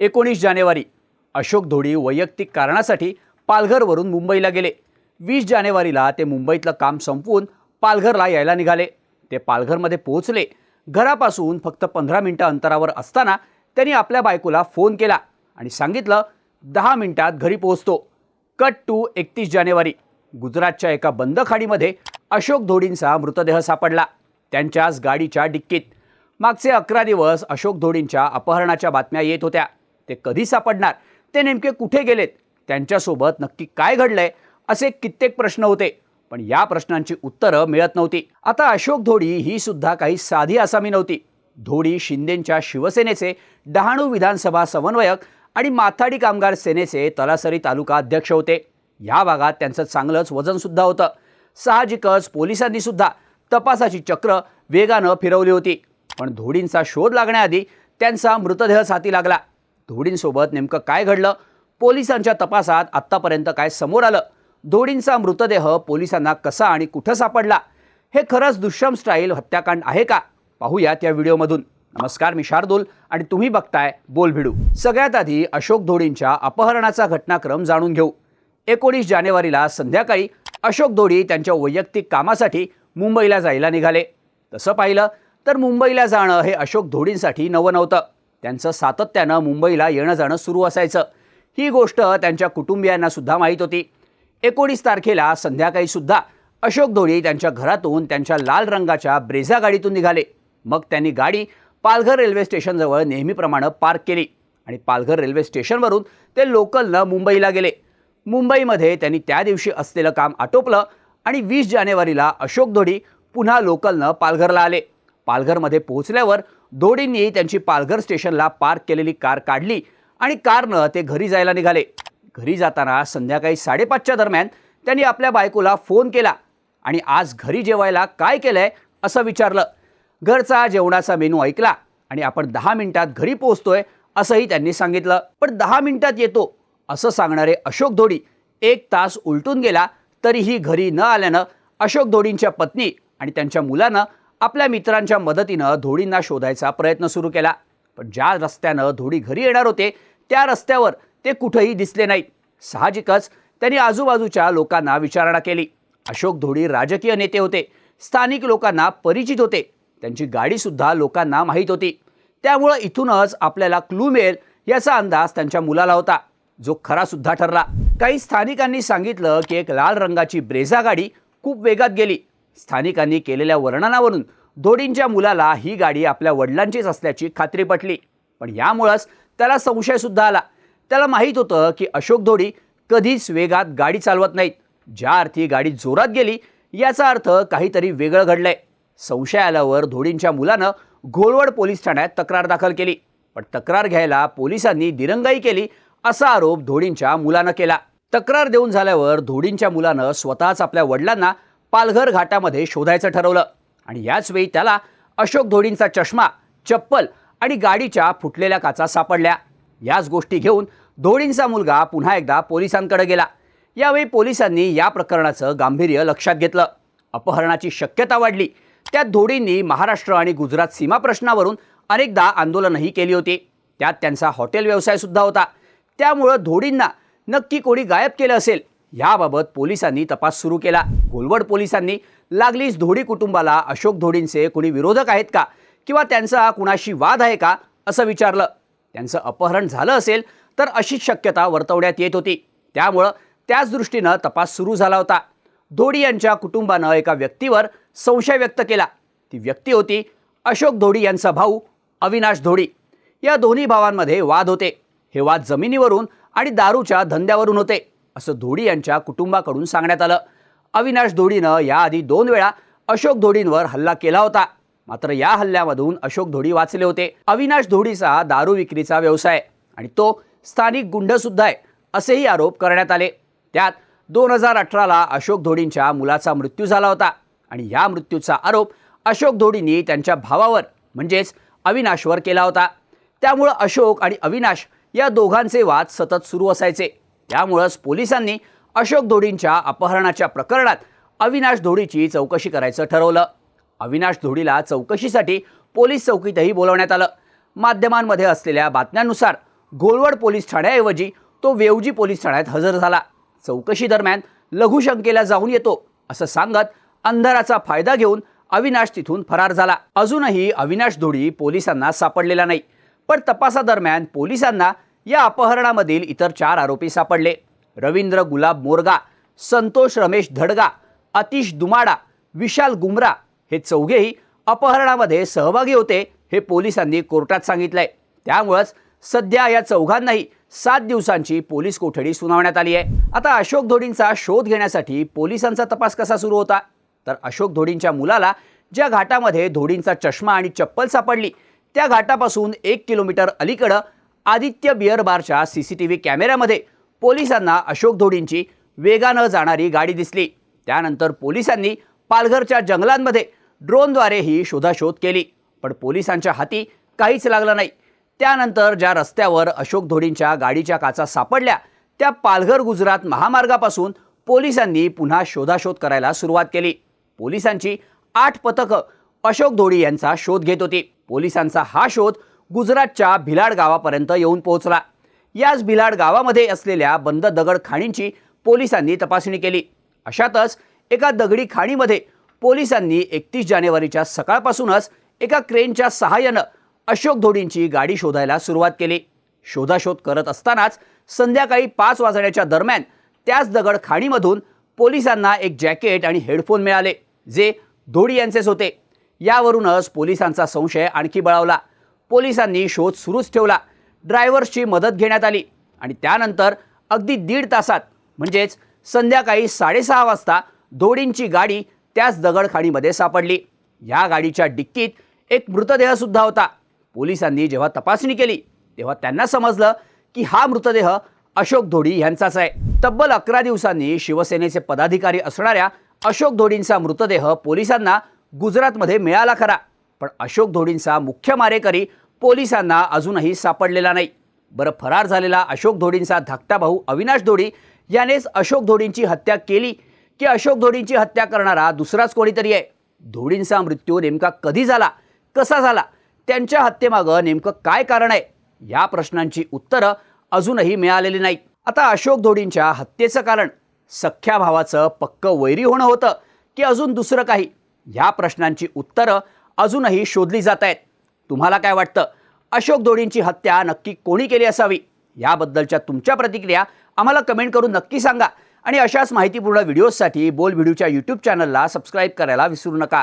एकोणीस जानेवारी. अशोक धोडी वैयक्तिक कारणासाठी पालघरवरून मुंबईला गेले. वीस जानेवारीला ते मुंबईतलं काम संपवून पालघरला यायला निघाले. ते पालघरमध्ये पोहोचले. घरापासून फक्त पंधरा मिनटं अंतरावर असताना त्यांनी आपल्या बायकोला फोन केला आणि सांगितलं दहा मिनटात घरी पोहोचतो. कट टू एकतीस जानेवारी. गुजरातच्या एका बंद खाडीमध्ये अशोक धोडींचा मृतदेह सापडला. त्यांच्याच गाडीच्या डिक्कीत. मागचे अकरा दिवस अशोक धोडींच्या अपहरणाच्या बातम्या येत होत्या. ते कधी सापडणार? ते नेमके कुठे गेलेत? त्यांच्यासोबत नक्की काय घडलंय? असे कित्येक प्रश्न होते. पण या प्रश्नांची उत्तरं मिळत नव्हती. आता अशोक धोडी ही सुद्धा काही साधी आसामी नव्हती. धोडी शिंदेंच्या शिवसेनेचे डहाणू विधानसभा समन्वयक आणि माथाडी कामगार सेनेचे तलासरी तालुका अध्यक्ष होते. या भागात त्यांचं चांगलंच वजनसुद्धा होतं. साहजिकच पोलिसांनी सुद्धा तपासाची चक्र वेगानं फिरवली होती. पण धोडींचा शोध लागण्याआधी त्यांचा मृतदेह साथी लागला. धोडींसोबत नेमकं काय घडलं? पोलिसांच्या तपासात आत्तापर्यंत काय समोर आलं? धोडींचा मृतदेह पोलिसांना कसा आणि कुठं सापडला? हे खरंच दुष्यम स्टाईल हत्याकांड आहे का? पाहूयात या व्हिडिओमधून. नमस्कार मी शार्दूल आणि तुम्ही बघताय बोल भिडू सगळ्यात आधी अशोक धोडींच्या अपहरणाचा घटनाक्रम जाणून घेऊ. एकोणीस जानेवारीला संध्याकाळी अशोक धोडी त्यांच्या वैयक्तिक कामासाठी मुंबईला जायला निघाले. तसं पाहिलं तर मुंबईला जाणं हे अशोक धोडींसाठी नवं नव्हतं. त्यांचं सातत्यानं मुंबईला येणं जाणं सुरू असायचं. ही गोष्ट त्यांच्या कुटुंबियांना सुद्धा माहीत होती. एकोणीस तारखेला संध्याकाळी सुद्धा अशोक धोडी त्यांच्या घरातून त्यांच्या लाल रंगाच्या ब्रेझा गाडीतून निघाले. मग त्यांनी गाडी पालघर रेल्वे स्टेशनजवळ नेहमीप्रमाणे पार्क केली आणि पालघर रेल्वे स्टेशनवरून ते लोकलनं मुंबईला गेले. मुंबईमध्ये त्यांनी त्या दिवशी असलेलं काम आटोपलं आणि वीस जानेवारीला अशोक धोडी पुन्हा लोकलनं पालघरला आले. पालघरमध्ये पोहोचल्यावर धोडींनी त्यांची पालघर स्टेशनला पार्क केलेली कार काढली आणि कारनं ते घरी जायला निघाले. घरी जाताना संध्याकाळी साडेपाचच्या दरम्यान त्यांनी आपल्या बायकोला फोन केला आणि आज घरी जेवायला काय केलंय असं विचारलं. घरचा जेवणाचा मेनू ऐकला आणि आपण दहा मिनिटात घरी पोहोचतोय असंही त्यांनी सांगितलं. पण दहा मिनिटात येतो असं सांगणारे अशोक धोडी एक तास उलटून गेला तरीही घरी न आल्यानं अशोक धोडींच्या पत्नी आणि त्यांच्या मुलानं आपल्या मित्रांच्या मदतीनं धोडींना शोधायचा प्रयत्न सुरू केला. पण ज्या रस्त्यानं धोडी घरी येणार होते त्या रस्त्यावर ते कुठंही दिसले नाहीत. साहजिकच त्यांनी आजूबाजूच्या लोकांना विचारणा केली. अशोक धोडी राजकीय नेते होते. स्थानिक लोकांना परिचित होते. त्यांची गाडीसुद्धा लोकांना माहीत होती. त्यामुळं इथूनच आपल्याला क्लू मिळेल याचा अंदाज त्यांच्या मुलाला होता. जो खरासुद्धा ठरला. काही स्थानिकांनी सांगितलं की एक लाल रंगाची ब्रेझा गाडी खूप वेगात गेली. स्थानिकांनी केलेल्या वर्णनावरून धोडींच्या मुलाला ही गाडी आपल्या वडिलांचीच असल्याची खात्री पटली. पण यामुळंच त्याला संशयसुद्धा आला. त्याला माहीत होतं की अशोक धोडी कधीच वेगात गाडी चालवत नाहीत. ज्या अर्थी गाडी जोरात गेली याचा अर्थ काहीतरी वेगळं घडलंय. संशय आल्यावर धोडींच्या मुलानं घोलवड पोलीस ठाण्यात तक्रार दाखल केली. पण तक्रार घ्यायला पोलिसांनी दिरंगाई केली असा आरोप धोडींच्या मुलानं केला. तक्रार देऊन झाल्यावर धोडींच्या मुलानं स्वतःच आपल्या वडिलांना पालघर घाटामध्ये शोधायचं ठरवलं. आणि याचवेळी त्याला अशोक धोडींचा चष्मा चप्पल आणि गाडीच्या फुटलेल्या काचा सापडल्या. याच गोष्टी घेऊन धोडींचा मुलगा पुन्हा एकदा पोलिसांकडे गेला. यावेळी पोलिसांनी या प्रकरणाचं गांभीर्य लक्षात घेतलं. अपहरणाची शक्यता वाढली. त्यात धोडींनी महाराष्ट्र आणि गुजरात सीमा प्रश्नावरून अनेकदा आंदोलनही केली होती. त्यात त्यांचा हॉटेल व्यवसायसुद्धा होता. त्यामुळं धोडींना नक्की कोणी गायब केलं असेल? याबाबत पोलिसांनी तपास सुरू केला. घोलवड पोलिसांनी लागलीच धोडी कुटुंबाला अशोक धोडींचे कुणी विरोधक आहेत का? किंवा त्यांचा कुणाशी वाद आहे का? असं विचारलं. त्यांचं अपहरण झालं असेल तर अशीच शक्यता वर्तवण्यात येत होती. त्यामुळं त्याच दृष्टीनं तपास सुरू झाला होता. धोडी यांच्या कुटुंबानं एका व्यक्तीवर संशय व्यक्त केला. ती व्यक्ती होती अशोक धोडी यांचा भाऊ अविनाश धोडी. या दोन्ही भावांमध्ये वाद होते. हे वाद जमिनीवरून आणि दारूच्या धंद्यावरून होते. असं धोडी यांच्या कुटुंबाकडून सांगण्यात आलं. अविनाश धोडीनं याआधी दोन वेळा अशोक धोडींवर हल्ला केला होता. मात्र या हल्ल्यामधून अशोक धोडी वाचले होते. अविनाश धोडीचा दारू विक्रीचा व्यवसाय आणि तो स्थानिक गुंडसुद्धा आहे असेही आरोप करण्यात आले. त्यात दोन हजार अठराला अशोक धोडींच्या मुलाचा मृत्यू झाला होता आणि या मृत्यूचा आरोप अशोक धोडींनी त्यांच्या भावावर म्हणजेच अविनाशवर केला होता. त्यामुळं अशोक आणि अविनाश या दोघांचे वाद सतत सुरू असायचे. त्यामुळंच पोलिसांनी अशोक धोडींच्या अपहरणाच्या प्रकरणात अविनाश धोडीची चौकशी करायचं ठरवलं. अविनाश धोडीला चौकशीसाठी पोलीस चौकीतही बोलवण्यात आलं. माध्यमांमध्ये असलेल्या बातम्यांनुसार घोलवड पोलीस ठाण्याऐवजी तो वेवजी पोलीस ठाण्यात हजर झाला. चौकशी दरम्यान लघुशंकेला जाऊन येतो असं सांगत अंधाराचा फायदा घेऊन अविनाश तिथून फरार झाला. अजूनही अविनाश धोडी पोलिसांना सापडलेला नाही. पण तपासादरम्यान पोलिसांना या अपहरणामधील इतर चार आरोपी सापडले. रवींद्र गुलाब मोरगा संतोष रमेश धडगा अतिश दुमाडा विशाल गुमरा हे चौघेही अपहरणामध्ये सहभागी होते हे पोलिसांनी कोर्टात सांगितलंय. त्यामुळंच सध्या या चौघांनाही सात दिवसांची पोलीस कोठडी सुनावण्यात आली आहे. आता अशोक धोडींचा शोध घेण्यासाठी पोलिसांचा तपास कसा सुरू होता? तर अशोक धोडींच्या मुलाला ज्या घाटामध्ये धोडींचा चष्मा आणि चप्पल सापडली त्या घाटापासून एक किलोमीटर अलीकडं आदित्य बिअर बारच्या सी सी टी व्ही कॅमेऱ्यामध्ये पोलिसांना अशोक धोडींची वेगानं जाणारी गाडी दिसली. त्यानंतर पोलिसांनी पालघरच्या जंगलांमध्ये ड्रोनद्वारे ही शोधाशोध केली. पण पोलिसांच्या हाती काहीच लागलं नाही. त्यानंतर ज्या रस्त्यावर अशोक धोडींच्या गाडीच्या काचा सापडल्या त्या पालघर गुजरात महामार्गापासून पोलिसांनी पुन्हा शोधाशोध करायला सुरुवात केली. पोलिसांची आठ पथकं अशोक धोडी यांचा शोध घेत होती. पोलिसांचा हा शोध गुजरातच्या भिलाड गावापर्यंत येऊन पोहोचला. याच भिलाड गावामध्ये असलेल्या बंद दगड खाणींची पोलिसांनी तपासणी केली. अशातच एका दगडी खाणीमध्ये पोलिसांनी एकतीस जानेवारीच्या सकाळपासूनच एका क्रेनच्या सहाय्यानं अशोक धोडींची गाडी शोधायला सुरुवात केली. शोधाशोध करत असतानाच संध्याकाळी पाच वाजण्याच्या दरम्यान त्याच दगड खाणीमधून पोलिसांना एक जॅकेट आणि हेडफोन मिळाले जे धोडी यांचेच होते. यावरूनच पोलिसांचा संशय आणखी बळावला. पोलिसांनी शोध सुरूच ठेवला. ड्रायव्हर्सची मदत घेण्यात आली आणि त्यानंतर अगदी दीड तासात म्हणजेच संध्याकाळी साडेसहा वाजता धोडींची गाडी त्याच दगडखाणीमध्ये सापडली. या गाडीच्या डिक्कीत एक मृतदेहसुद्धा होता. पोलिसांनी जेव्हा तपासणी केली तेव्हा त्यांना समजलं की हा मृतदेह अशोक धोडी यांचाच आहे. तब्बल अकरा दिवसांनी शिवसेनेचे पदाधिकारी असणाऱ्या अशोक धोडींचा मृतदेह पोलिसांना गुजरातमध्ये मिळाला खरा. पण अशोक धोडींचा मुख्य मारेकरी पोलिसांना अजूनही सापडलेला नाही. बरं फरार झालेला अशोक धोडींचा धाकटा भाऊ अविनाश धोडी यानेच अशोक धोडींची हत्या केली की अशोक धोडींची हत्या करणारा दुसराच कोणीतरी आहे. धोडींचा मृत्यू नेमका कधी झाला कसा झाला त्यांच्या हत्येमागं नेमकं काय कारण आहे या प्रश्नांची उत्तरं अजूनही मिळालेली नाहीत. आता अशोक धोडींच्या हत्येचं कारण सख्ख्या भावाचं पक्क वैरी होणं होतं की अजून दुसरं काही ह्या प्रश्नांची उत्तरं अजूनही शोधली जात आहेत. तुम्हाला काय वाटतं? अशोक धोडींची हत्या नक्की कोणी केली असावी? याबद्दलच्या तुमच्या प्रतिक्रिया आम्हाला कमेंट करून नक्की सांगा. आणि अशाच माहितीपूर्ण व्हिडिओजसाठी बोल व्हिडिओच्या यूट्यूब चॅनलला सबस्क्राईब करायला विसरू नका.